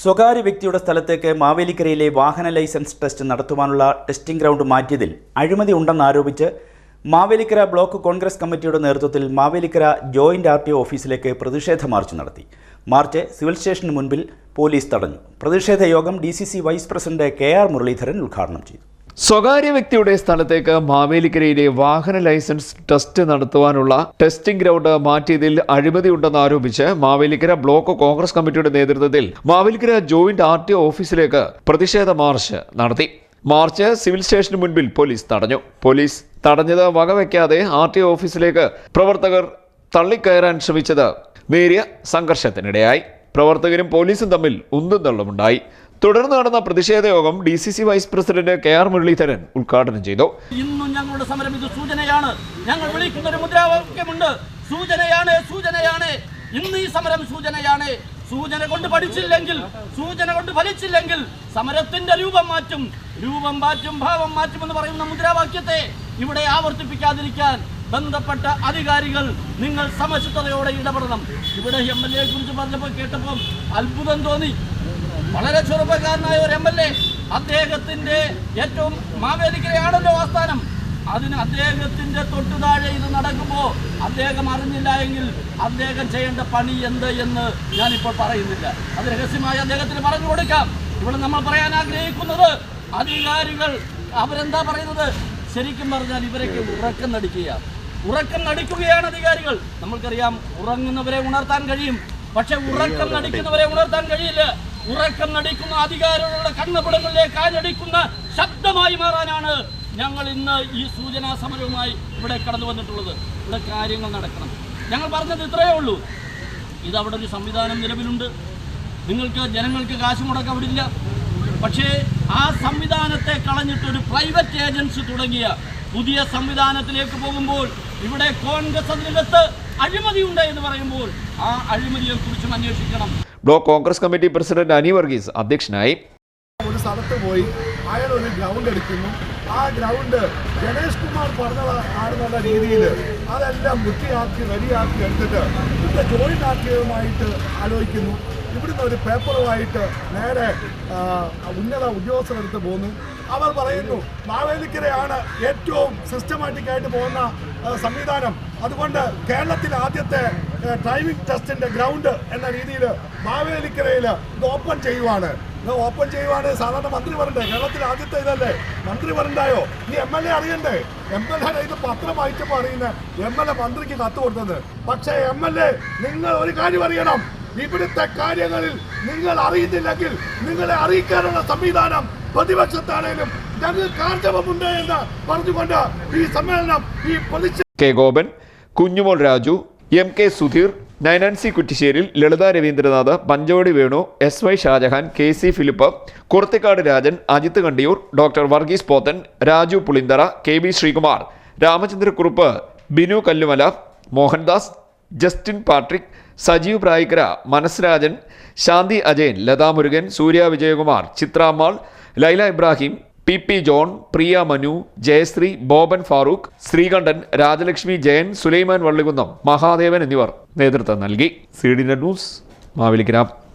സ്വകാര്യ വ്യക്തിയുടെ സ്ഥലത്തേക്ക് മാവേലിക്കരയിലെ വാഹന ലൈസൻസ് ടെസ്റ്റ് നടത്തുവാനുള്ള ടെസ്റ്റിംഗ് ഗ്രൗണ്ട് മാറ്റിയതിൽ അഴിമതി ഉണ്ടെന്നാരോപിച്ച് മാവേലിക്കര ബ്ലോക്ക് കോൺഗ്രസ് കമ്മിറ്റിയുടെ നേതൃത്വത്തിൽ മാവേലിക്കര ജോയിന്റ് ആർ ടി ഓഫീസിലേക്ക് പ്രതിഷേധ മാർച്ച് നടത്തി. മാർച്ച് സിവിൽ സ്റ്റേഷന് മുൻപിൽ പോലീസ് തടഞ്ഞു. പ്രതിഷേധ യോഗം D vice president K R Muraleedharan ഉദ്ഘാടനം ചെയ്തു. സ്വകാര്യ വ്യക്തിയുടെ സ്ഥലത്തേക്ക് മാവേലിക്കരയിലെ വാഹന ലൈസൻസ് ടെസ്റ്റ് നടത്തുവാനുള്ള ടെസ്റ്റിംഗ് ഗ്രൗണ്ട് മാറ്റിയതിൽ അഴിമതിയുണ്ടെന്ന് ആരോപിച്ച് മാവേലിക്കര ബ്ലോക്ക് കോൺഗ്രസ് കമ്മിറ്റിയുടെ നേതൃത്വത്തിൽ മാവേലിക്കര ജോയിന്റ് ആർ ടി ഓഫീസിലേക്ക് പ്രതിഷേധ മാർച്ച് നടത്തി. മാർച്ച് സിവിൽ സ്റ്റേഷന് മുൻപിൽ പോലീസ് തടഞ്ഞു. പോലീസ് തടഞ്ഞത് വകവയ്ക്കാതെ ആർ ടി ഓഫീസിലേക്ക് പ്രവർത്തകർ തള്ളിക്കയറാൻ ശ്രമിച്ചത് നേരിയ സംഘർഷത്തിനിടയായി. പ്രവർത്തകരും പോലീസും തമ്മിൽ ഉന്തും തള്ളുമുണ്ടായി. തുടർന്ന് നടന്ന പ്രതിഷേധ യോഗം D C C vice president K R Muraleedharan ഉദ്ഘാടനം ചെയ്തു. ഇന്നും ഞങ്ങളുടെ സമരം ഇത് സൂചനയാണ്. ഞങ്ങൾ വിളിക്കുന്ന ഒരു മുദ്രാവാക്യമുണ്ട്. സൂചനയാണ് സൂചനയാണ്. ഇന്ന് ഈ സമരം സൂചനയാണ്. സൂചന കൊണ്ട് പഠിച്ചില്ലെങ്കിൽ സൂചന കൊണ്ട് ഫലിച്ചില്ലെങ്കിൽ സമരത്തിന്റെ രൂപം മാറ്റും. രൂപം മാറ്റും ഭാവം മാറ്റും എന്ന് പറയുന്ന മുദ്രാവാക്യത്തെ ഇവിടെ ആവർത്തിപ്പിക്കാതിരിക്കാൻ ബന്ധപ്പെട്ട അധികാരികൾ നിങ്ങൾ സമചിത്തതയോടെ ഇടപെടണം. ഇവിടെ എം എൽ എയെ കുറിച്ച് പറഞ്ഞപ്പോൾ കേട്ടപ്പോൾ അത്ഭുതം തോന്നി. വളരെ ചെറുപ്പക്കാരനായ ഒരു എം എൽ എ അദ്ദേഹത്തിന്റെ ഏറ്റവും മാവേലിക്കരയാണല്ലോ ആസ്ഥാനം. അതിന് അദ്ദേഹത്തിന്റെ തൊട്ടു താഴെ ഇത് നടക്കുമ്പോൾ അദ്ദേഹം അറിഞ്ഞില്ല എങ്കിൽ അദ്ദേഹം ചെയ്യേണ്ട പണി എന്ത് എന്ന് ഞാനിപ്പോൾ പറയുന്നില്ല. അത് രഹസ്യമായി അദ്ദേഹത്തിന് പറഞ്ഞു കൊടുക്കാം. ഇവിടെ നമ്മൾ പറയാൻ ആഗ്രഹിക്കുന്നത് അധികാരികൾ അവരെന്താ പറയുന്നത്? ശരിക്കും പറഞ്ഞാൽ ഇവരൊക്കെ ഉറക്കം നടിക്കുക ഉറക്കം നടിക്കുകയാണ് അധികാരികൾ. നമ്മൾക്കറിയാം ഉറങ്ങുന്നവരെ ഉണർത്താൻ കഴിയും. പക്ഷെ ഉറക്കം നടിക്കുന്നവരെ ഉണർത്താൻ കഴിയില്ല. ഉറക്കം നടിക്കുന്ന അധികാരികളുടെ കണ്ണപിടങ്ങളിലേക്ക് ആഞ്ഞടിക്കുന്ന ശബ്ദമായി മാറാനാണ് ഞങ്ങൾ ഇന്ന് ഈ സൂചനാ സമരവുമായി ഇവിടെ കടന്നു വന്നിട്ടുള്ളത്. ഇവിടെ കാര്യങ്ങൾ നടക്കണം. ഞങ്ങൾ പറഞ്ഞത് ഇത്രയേ ഉള്ളൂ. ഇതവിടെ ഒരു സംവിധാനം നിലവിലുണ്ട്. നിങ്ങൾക്ക് ജനങ്ങൾക്ക് കാശ് മുടക്കാൻ വിടില്ല. പക്ഷേ ആ സംവിധാനത്തെ കളഞ്ഞിട്ട് ഒരു പ്രൈവറ്റ് ഏജൻസി തുടങ്ങിയ പുതിയ സംവിധാനത്തിലേക്ക് പോകുമ്പോൾ ഇവിടെ കോൺഗ്രസ് അതിനകത്ത് അഴിമതിയുണ്ട് എന്ന് പറയുമ്പോൾ ആ അഴിമതിയെ കുറിച്ചും അന്വേഷിക്കണം. Block Congress committee president Ani Varghese അധ്യക്ഷനായി. ഒരു സ്ഥലത്ത് പോയി അയാൾ ഒരു ഗ്രൗണ്ട് എടുക്കുന്നു. ആ ഗ്രൗണ്ട് ഗണേഷ് കുമാർ പറഞ്ഞതാണെന്നുള്ള രീതിയിൽ അതെല്ലാം വൃത്തിയാക്കി റെഡിയാക്കി എടുത്തിട്ട് ഇവിടെ ജോയിന്റ് ആക്കിയതുമായിട്ട് ആലോചിക്കുന്നു. ഇവിടുന്ന് ഒരു പേപ്പറുമായിട്ട് നേരെ ഉന്നത ഉദ്യോഗസ്ഥരെടുത്ത് പോന്നു. അവർ പറയുന്നു മാവേലിക്കരയാണ് ഏറ്റവും സിസ്റ്റമാറ്റിക് ആയിട്ട് പോകുന്ന സംവിധാനം. അതുകൊണ്ട് കേരളത്തിൽ ആദ്യത്തെ ഡ്രൈവിംഗ് ടെസ്റ്റിന്റെ ഗ്രൗണ്ട് എന്ന രീതിയിൽ മാവേലിക്കരയിൽ ഇത് ഓപ്പൺ ചെയ്യുവാണ്. ഇത് ഓപ്പൺ ചെയ്യുവാണ് സാധാരണ മന്ത്രി വരണ്ടേ കേരളത്തിൽ ആദ്യത്തെ ഇതല്ലേ? മന്ത്രി വരണ്ടായോ ഈ എം എൽ എ അറിയണ്ടേ? എം എൽ എ ഇത് പത്രം വായിച്ചപ്പോൾ അറിയുന്ന എം എൽ എ മന്ത്രിക്ക് കത്ത് കൊടുത്തത്. പക്ഷേ എം എൽ എ നിങ്ങൾ ഒരു കാര്യം അറിയണം. ഇവിടുത്തെ കാര്യങ്ങളിൽ നിങ്ങൾ അറിയുന്നില്ലെങ്കിൽ നിങ്ങളെ അറിയിക്കാനുള്ള സംവിധാനം പ്രതിപക്ഷത്താണേലും ഞങ്ങൾക്ക് ആർജവമുണ്ട് എന്ന് പറഞ്ഞുകൊണ്ട് ഈ സമ്മേളനം ഈ പ്രതിഷേധ K Gopan Kunjumol Raju M K Sudheer Nayanancy Kuttisseril Lalitha Raveendranath Panchavadi Venu S Y Shajahan K C Philip Kurathikad Rajan Ajith Kandiyoor doctor Varghese Pothan Raju Pulinthara K B Sreekumar Ramachandrakurup Binu Kallumala Mohandas Justin Patrick Sajeev Prayikkara Manasrajan Shanthi Ajayan Latha Murukan Surya Vijayakumar Chithramal Laila Ibrahim P P John Priya Manu Jayasree Boban Farooq Sreekandan Rajalakshmi Jayan Sulaiman Vallikunnam Mahadevan എന്നിവർ നേതൃത്വം നൽകി. C D news Mavelikara.